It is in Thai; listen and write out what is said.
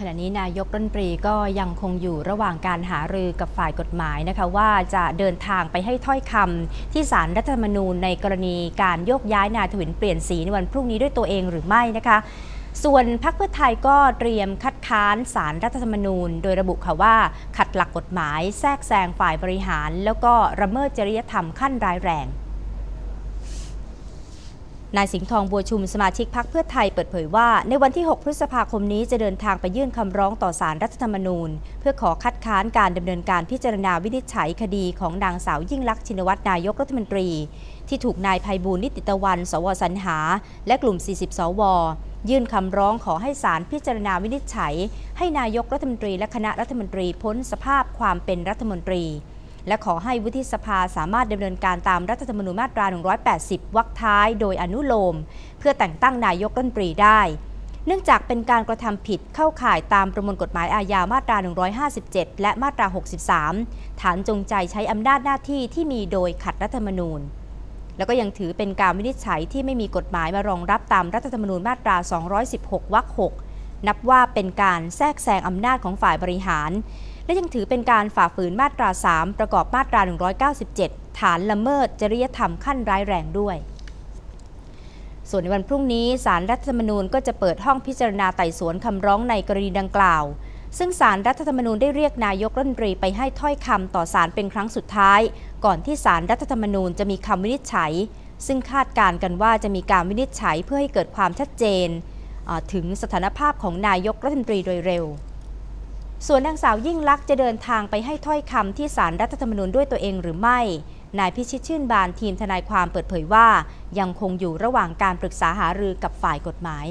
ขณะนี้นายกรัฐมนตรีก็ยังคงอยู่ระหว่างการหารือกับฝ่ายกฎหมายนะคะ ว่าจะเดินทางไปให้ถ้อยคำที่ศาลรัฐธรรมนูญในกรณีการโยกย้ายนายทวินเปลี่ยนสีในวันพรุ่งนี้ด้วยตัวเองหรือไม่นะคะส่วนพรรคเพื่อไทยก็เตรียมคัดค้านสารรัฐธรรมนูญ โดยระบุค่ะว่า ขัดหลักกฎหมาย แทรกแซงฝ่ายบริหาร แล้วก็ระเมิดจริยธรรมขั้นร้ายแรง นายสิงห์ทองบัวชุมสมาชิกพักเพื่อไทยเปิดเผยว่า ในวันที่ 6 พฤษภาคมนี้จะเดินทางไปยื่นคำร้องต่อสารรัฐธรรมนูญ เพื่อขอคัดค้านการดำเนินการพิจารณาวินิจฉัยคดีของนางสาวยิ่งลักษณ์ชินวัตรนายกรัฐมนตรี ที่ถูกนายภัยบูลนิติตะวัน สวสรรหา และกลุ่ม 40 สว ยื่นคำร้องขอให้ศาลพิจารณาวินิจฉัย ให้นายกรัฐมนตรีและคณะรัฐมนตรีพ้นสภาพความเป็นรัฐมนตรี และขอให้วุฒิสภาสามารถดำเนินการตามรัฐธรรมนูญมาตรา 180 วรรคท้าย โดยอนุโลม เพื่อแต่งตั้งนายกรัฐมนตรีได้ เนื่องจากเป็นการกระทำผิดเข้าข่ายตามประมวลกฎหมายอาญามาตรา 157 และมาตรา 63 ฐานจงใจใช้อำนาจหน้าที่ที่มีโดยขัดรัฐธรรมนูญแล้วก็ยังถือเป็นการวินิจฉัยที่ไม่มีกฎหมายมารองรับตามรัฐธรรมนูญมาตรา 216 วรรค 6 นับว่าเป็นการแทรกแซงอำนาจของฝ่ายบริหาร และยังถือเป็นการฝ่าฝืนมาตรา 3 ประกอบมาตรา 197 ฐานละเมิดจริยธรรมขั้นร้ายแรงด้วยส่วนในวันพรุ่งนี้ศาลรัฐธรรมนูญก็จะเปิดห้องพิจารณาไต่สวนคำร้องในกรณีดังกล่าว ซึ่งศาลรัฐธรรมนูญได้เรียกนายกรัฐมนตรีไปให้ถ้อยคำต่อศาลเป็นครั้งสุดท้าย ก่อนที่ศาลรัฐธรรมนูญจะมีคำวินิจฉัย ซึ่งคาดการณ์กันว่าจะมีการวินิจฉัยเพื่อให้เกิดความชัดเจน ถึงสถานภาพของนายกรัฐมนตรีโดยเร็ว ส่วนนางสาวยิ่งลักษณ์จะเดินทางไปให้ถ้อยคำที่ศาลรัฐธรรมนูญด้วยตัวเองหรือไม่ นายพิชิตชื่นบานทีมทนายความเปิดเผยว่า ยังคงอยู่ระหว่างการปรึกษาหารือกับฝ่ายกฎหมาย